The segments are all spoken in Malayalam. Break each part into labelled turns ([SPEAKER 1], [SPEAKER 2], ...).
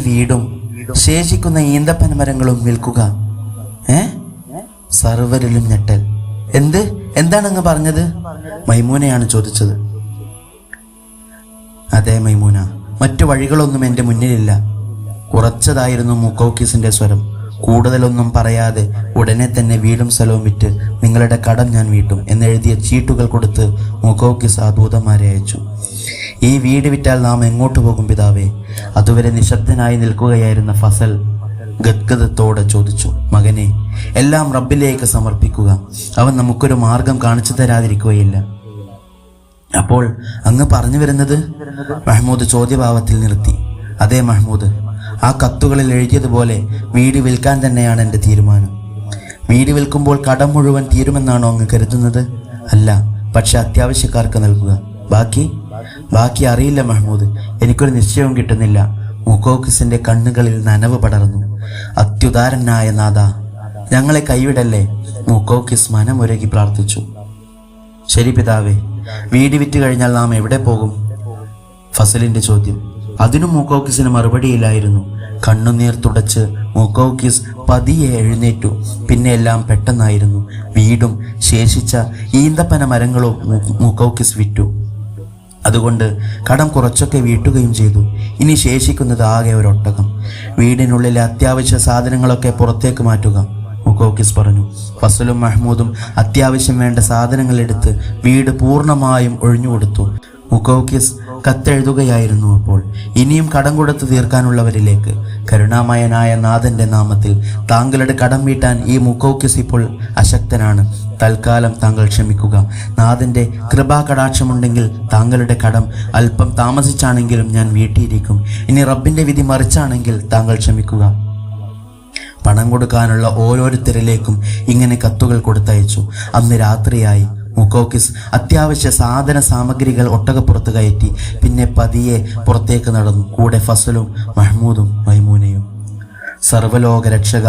[SPEAKER 1] വീടും ശേഷിക്കുന്ന ഈന്തപ്പന മരങ്ങളും വിൽക്കുക. ഏ? സർവരിലും ഞെട്ടൽ. എന്ത്? എന്താണ് അങ്ങ് പറഞ്ഞത്? മൈമൂനയാണ് ചോദിച്ചത്. അതെ മൈമൂന. മറ്റു വഴികളൊന്നും എന്റെ മുന്നിലില്ല. കുറച്ചതായിരുന്നു മുക്കോക്കിസിന്റെ സ്വരം. കൂടുതലൊന്നും പറയാതെ ഉടനെ തന്നെ വീടും സ്ഥലവും വിറ്റ് നിങ്ങളുടെ കടം ഞാൻ വീട്ടും എന്നെഴുതിയ ചീട്ടുകൾ കൊടുത്ത് മുക്കോക്കിസ് ആ ദൂതന്മാരെ അയച്ചു. ഈ വീട് വിറ്റാൽ നാം എങ്ങോട്ട് പോകും പിതാവേ? അതുവരെ നിശബ്ദനായി നിൽക്കുകയായിരുന്ന ഫസൽ ഗദ്ഗതത്തോടെ ചോദിച്ചു മകനെ എല്ലാം റബ്ബിലേക്ക് സമർപ്പിക്കുക. അവൻ നമുക്കൊരു മാർഗം കാണിച്ചു തരാതിരിക്കുകയില്ല. അപ്പോൾ അങ്ങ് പറഞ്ഞു വരുന്നത് മഹ്മൂദ് ചോദ്യഭാവത്തിൽ നിർത്തി. അതേ മഹ്മൂദ് ആ കത്തുകളിൽ എഴുതിയതുപോലെ വീട് വിൽക്കാൻ തന്നെയാണ് എന്റെ തീരുമാനം. വീട് വിൽക്കുമ്പോൾ കടം മുഴുവൻ തീരുമെന്നാണോ അങ്ങ് കരുതുന്നത്? അല്ല പക്ഷെ അത്യാവശ്യക്കാർക്ക് നൽകുക. ബാക്കി ബാക്കി അറിയില്ല മഹ്മൂദ്. എനിക്കൊരു നിശ്ചയവും കിട്ടുന്നില്ല. മുക്കോക്കിസിന്റെ കണ്ണുകളിൽ നനവ് പടർന്നു. അത്യുദാരനായ നാഥ ഞങ്ങളെ കൈവിടല്ലേ? മുക്കോക്കിസ് മനമൊരുകി പ്രാർത്ഥിച്ചു. ശരി പിതാവേ വീട് വിറ്റ് കഴിഞ്ഞാൽ നാം എവിടെ പോകും? ഫസലിന്റെ ചോദ്യം. അതിനും മൂക്കോക്കിസിന് മറുപടിയില്ലായിരുന്നു. കണ്ണുനീർ തുടച്ച് മൂക്കോക്കിസ് പതിയെ എഴുന്നേറ്റു. പിന്നെ എല്ലാം പെട്ടെന്നായിരുന്നു. വീടും ശേഷിച്ച ഈന്തപ്പന മരങ്ങളും മൂക്കോക്കിസ് വിറ്റു. അതുകൊണ്ട് കടം കുറച്ചൊക്കെ വീട്ടുകയും ചെയ്തു. ഇനി ശേഷിക്കുന്നത് ആകെ ഒരു വീടിനുള്ളിലെ അത്യാവശ്യ സാധനങ്ങളൊക്കെ പുറത്തേക്ക് മാറ്റുക. മുക്കോക്കിസ് പറഞ്ഞു. ഫസലും മഹ്മൂദും അത്യാവശ്യം വേണ്ട സാധനങ്ങൾ എടുത്ത് വീട് പൂർണമായും ഒഴിഞ്ഞുകൊടുത്തു. മുക്കോക്കിസ് കത്തെഴുതുകയായിരുന്നു അപ്പോൾ. ഇനിയും കടം കൊടുത്ത് തീർക്കാനുള്ളവരിലേക്ക് കരുണാമയനായ നാഥന്റെ നാമത്തിൽ താങ്കളുടെ കടം വീട്ടാൻ ഈ മുക്കോക്കിസ് ഇപ്പോൾ അശക്തനാണ്. തൽക്കാലം താങ്കൾ ക്ഷമിക്കുക. നാഥന്റെ കൃപാകടാക്ഷമുണ്ടെങ്കിൽ താങ്കളുടെ കടം അല്പം താമസിച്ചാണെങ്കിലും ഞാൻ വീട്ടിയിരിക്കും. ഇനി റബ്ബിന്റെ വിധി മറിച്ചാണെങ്കിൽ താങ്കൾ ക്ഷമിക്കുക. പണം കൊടുക്കാനുള്ള ഓരോരുത്തരിലേക്കും ഇങ്ങനെ കത്തുകൾ കൊടുത്തയച്ചു. അന്ന് രാത്രിയായി മുക്കോക്കിസ് അത്യാവശ്യ സാധന സാമഗ്രികൾ ഒട്ടകപ്പുറത്ത് കയറ്റി. പിന്നെ പതിയെ പുറത്തേക്ക് നടന്നു. കൂടെ ഫസലും മഹ്മൂദും മൈമൂനയും. സർവലോക രക്ഷക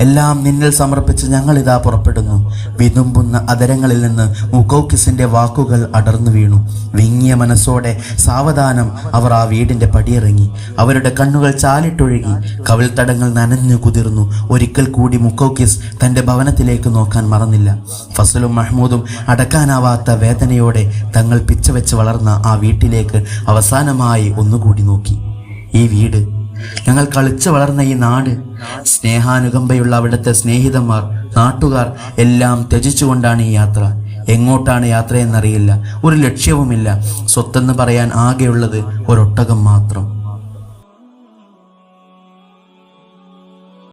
[SPEAKER 1] എല്ലാം നിന്നിൽ സമർപ്പിച്ച് ഞങ്ങൾ ഇതാ പുറപ്പെടുന്നു. വിതുമ്പുന്ന അതരങ്ങളിൽ നിന്ന് മുക്കോക്കിസിന്റെ വാക്കുകൾ അടർന്നു വീണു. വിങ്ങിയ മനസ്സോടെ സാവധാനം അവർ ആ വീടിന്റെ പടിയിറങ്ങി. അവരുടെ കണ്ണുകൾ ചാലിട്ടൊഴുകി. കവിൾത്തടങ്ങൾ നനഞ്ഞു കുതിർന്നു. ഒരിക്കൽ കൂടി മുക്കോക്കിസ് തന്റെ ഭവനത്തിലേക്ക് നോക്കാൻ മറന്നില്ല. ഫസലും മഹ്മൂദും അടക്കാനാവാത്ത വേദനയോടെ തങ്ങൾ പിച്ചവെച്ച് വളർന്ന ആ വീട്ടിലേക്ക് അവസാനമായി ഒന്നുകൂടി നോക്കി. ഈ വീട് ഞങ്ങൾ കളിച്ചു വളർന്ന ഈ നാട് സ്നേഹാനുകമ്പയുള്ള അവിടുത്തെ സ്നേഹിതന്മാർ നാട്ടുകാർ എല്ലാം ത്യജിച്ചുകൊണ്ടാണ് ഈ യാത്ര. എങ്ങോട്ടാണ് യാത്രയെന്നറിയില്ല ഒരു ലക്ഷ്യവുമില്ല. സ്വത്തെന്ന് പറയാൻ ആകെയുള്ളത് ഒരൊട്ടകം മാത്രം.